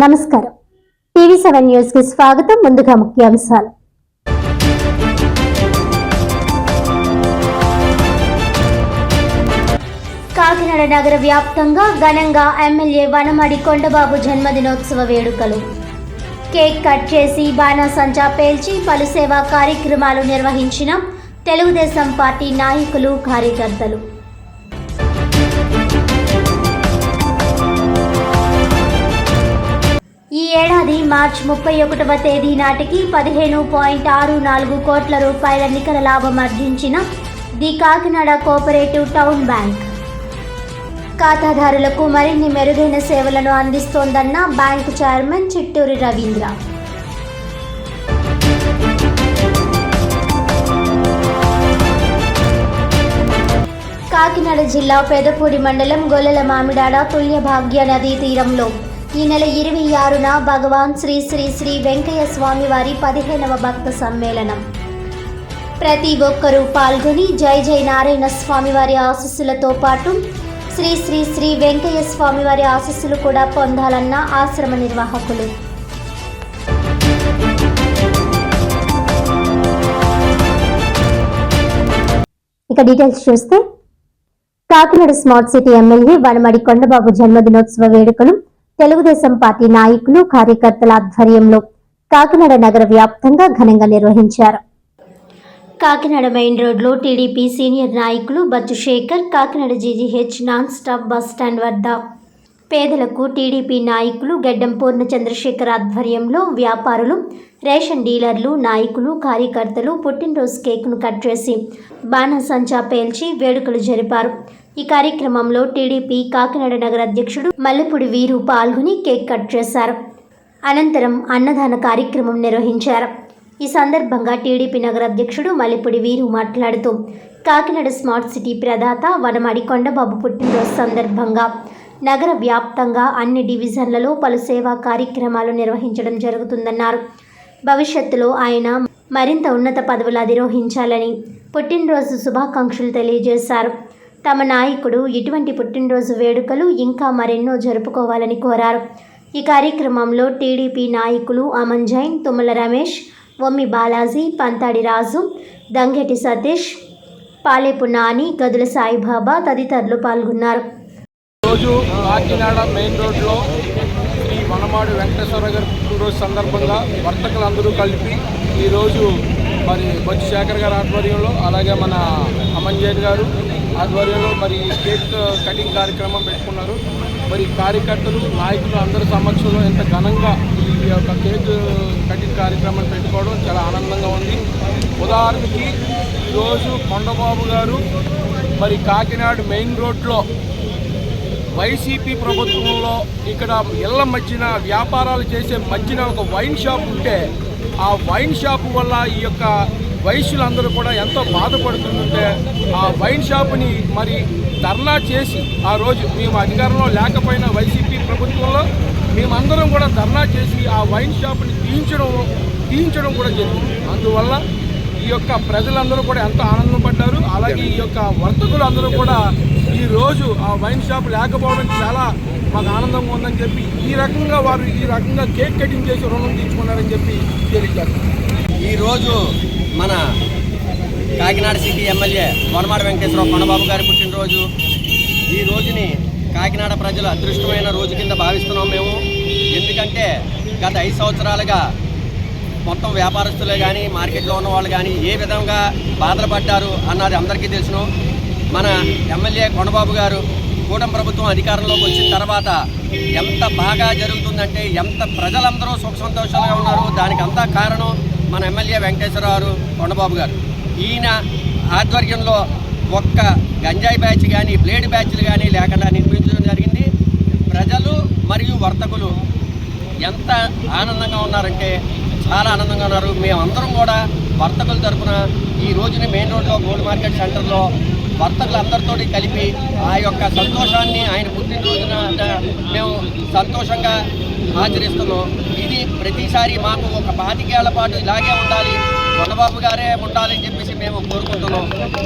నమస్కారం. TV seven న్యూస్కి స్వాగతం ముందుగా ముఖ్యాంశాలు. కాకినాడ నగర వ్యాప్తంగా ఘనంగా ఎమ్మెల్యే వనమడి కొండబాబు జన్మదినోత్సవ వేడుకలు. కేక్ కట్ చేసి బాణాసంచా పేల్చి పలు సేవా కార్యక్రమాలు నిర్వహించిన తెలుగుదేశం పార్టీ నాయకులు కార్యకర్తలు. మార్చి ముప్పై ఒకటవ తేదీ నాటికి పదిహేను పాయింట్ ఆరు నాలుగు కోట్ల రూపాయల నికర లాభం ఆర్జించిన the Kakinada cooperative town bank. ఖాతాదారులకు మరిన్ని మెరుగైన సేవలను అందిస్తోందన్న బ్యాంకు చైర్మన్ చిట్టూరి రవీంద్ర. కాకినాడ జిల్లా పెదపూడి మండలం గొల్లల మామిడాడ తుల్య భాగ్య నదీ తీరంలో ఈ నెల ఇరవై ఆరున భగవాన్ శ్రీ శ్రీ శ్రీ వెంకయ్య స్వామి వారి పదిహేనవ భక్త సమ్మేళనం. ప్రతి ఒక్కరూ పాల్గొని జై జై నారాయణ స్వామి వారి ఆశస్సులతో పాటు శ్రీ శ్రీ శ్రీ వెంకయ్య స్వామి వారి ఆశస్సులు కూడా పొందాలన్న ఆశ్రమ నిర్వాహకులు. ఇక డీటెయిల్స్ చూస్తే Kakinada smart city MLA Vanamadi Kondababu జన్మదినోత్సవ వేడుకలు తెలుగుదేశం పార్టీ నాయకులు కార్యకర్తల ఆధ్వర్యంలో కాకినాడ నగర వ్యాప్తంగా ఘనంగా నిర్వహించారు. కాకినాడ మెయిన్ రోడ్లో టీడీపీ సీనియర్ నాయకులు Bachchu Sekhar Kakinada GGH non stop bus stand వద్ద. పేదలకు టీడీపీ నాయకులు గెడ్డం పూర్ణ చంద్రశేఖర్ ఆధ్వర్యంలో వ్యాపారులు రేషన్ డీలర్లు నాయకులు కార్యకర్తలు పుట్టినరోజు కేక్ను కట్ చేసి బాణసంచా పేల్చి వేడుకలు జరిపారు. ఈ కార్యక్రమంలో టీడీపీ కాకినాడ నగర అధ్యక్షుడు మల్లెపూడి వీరు పాల్గొని కేక్ కట్ చేశారు. అనంతరం అన్నదాన కార్యక్రమం నిర్వహించారు. ఈ సందర్భంగా టీడీపీ నగర అధ్యక్షుడు మల్లెపూడి వీరు మాట్లాడుతూ కాకినాడ స్మార్ట్ సిటీ ప్రదాత వనమడి కొండబాబు పుట్టినరోజు సందర్భంగా నగర వ్యాప్తంగా అన్ని డివిజన్లలో పలు సేవా కార్యక్రమాలు నిర్వహించడం జరుగుతుందన్నారు. భవిష్యత్తులో ఆయన మరింత ఉన్నత పదవులు అధిరోహించాలని పుట్టినరోజు శుభాకాంక్షలు తెలియజేశారు. తమ నాయకుడు ఇటువంటి పుట్టినరోజు వేడుకలు ఇంకా మరెన్నో జరుపుకోవాలని కోరారు. ఈ కార్యక్రమంలో టీడీపీ నాయకులు అమన్ జైన్ తుమ్మల రమేష్ వమ్మి బాలాజీ పంతాడి రాజు దంగెటి సతీష్ పాలేపు నాని గదుల సాయిబాబా తదితరులు పాల్గొన్నారు. రోజు కాకినాడ మెయిన్ రోడ్లో శ్రీ వనమాడు వెంకటేశ్వర గారి పుట్టినరోజు సందర్భంగా వర్తకులందరూ కలిపి ఈరోజు మరి బొచ్చు శేఖర్ గారి ఆధ్వర్యంలో అలాగే మన మంజేర్ గారు ఆధ్వర్యంలో మరి కేక్ కటింగ్ కార్యక్రమం పెట్టుకున్నారు. మరి కార్యకర్తలు నాయకులు అందరి సమక్షంలో ఎంత ఘనంగా ఈ యొక్క కేక్ కటింగ్ కార్యక్రమం పెట్టుకోవడం చాలా ఆనందంగా ఉంది. ఉదాహరణకి ఈరోజు కొండబాబు గారు మరి కాకినాడ మెయిన్ రోడ్లో వైసీపీ ప్రభుత్వంలో ఇక్కడ ఇళ్ళ మధ్యన వ్యాపారాలు చేసే మధ్యన ఒక వైన్ షాప్ ఉంటే ఆ వైన్ షాప్ వల్ల ఈ యొక్క వైశ్యులందరూ కూడా ఎంతో బాధపడుతుంటే ఆ వైన్ షాపుని మరి ధర్నా చేసి ఆ రోజు మేము అధికారంలో లేకపోయినా వైసీపీ ప్రభుత్వంలో మేమందరం కూడా ధర్నా చేసి ఆ వైన్ షాప్ని తీయించడం తీయించడం కూడా జరిగింది. అందువల్ల ఈ యొక్క ప్రజలందరూ కూడా ఎంతో ఆనందం పడ్డారు. అలాగే ఈ యొక్క వర్తకులు అందరూ కూడా ఈ రోజు ఆ వైన్ షాప్ లేకపోవడం చాలా మాకు ఆనందంగా ఉందని చెప్పి ఈ రకంగా వారు ఈ రకంగా కేక్ కటింగ్ చేసి రుణం తీసుకున్నారని చెప్పి తెలియజేస్తారు ఈరోజు మన కాకినాడ సిటీ ఎమ్మెల్యే వనమాడ వెంకటేశ్వరరావు కొండబాబు గారి పుట్టినరోజు. ఈ రోజుని కాకినాడ ప్రజలు అదృష్టమైన రోజు కింద భావిస్తున్నాం మేము. ఎందుకంటే గత ఐదు సంవత్సరాలుగా మొత్తం వ్యాపారస్తులే కానీ మార్కెట్లో ఉన్న వాళ్ళు కానీ ఏ విధంగా బాధలు పడ్డారు అన్నది అందరికీ తెలుసును. మన ఎమ్మెల్యే కొండబాబు గారు కూటమి ప్రభుత్వం అధికారంలోకి వచ్చిన తర్వాత ఎంత బాగా జరుగుతుందంటే ఎంత ప్రజలందరూ సుఖ సంతోషాలుగా ఉన్నారు. దానికి అంతా కారణం మన ఎమ్మెల్యే వెంకటేశ్వరరావు కొండబాబు గారు. ఈయన ఆధ్వర్యంలో ఒక్క గంజాయి బ్యాచ్ కానీ బ్లేడ్ బ్యాచ్లు కానీ లేకుండా నిర్మించడం జరిగింది. ప్రజలు మరియు వర్తకులు ఎంత ఆనందంగా ఉన్నారంటే చాలా ఆనందంగా ఉన్నారు. మేమందరం కూడా వర్తకుల తరఫున ఈ రోజున మెయిన్ రోడ్లో గోల్డ్ మార్కెట్ సెంటర్లో వర్తకులందరితో కలిపి ఆ యొక్క సంతోషాన్ని ఆయన పుట్టినరోజున రోజున మేము సంతోషంగా ఆచరిస్తున్నాం. ప్రతిసారి మాకు ఒక పాతికేళ్ళ పాటు ఇలాగే ఉండాలి. కొండబాబు గారే ఉండాలని చెప్పేసి మేము కోరుకుంటున్నాం.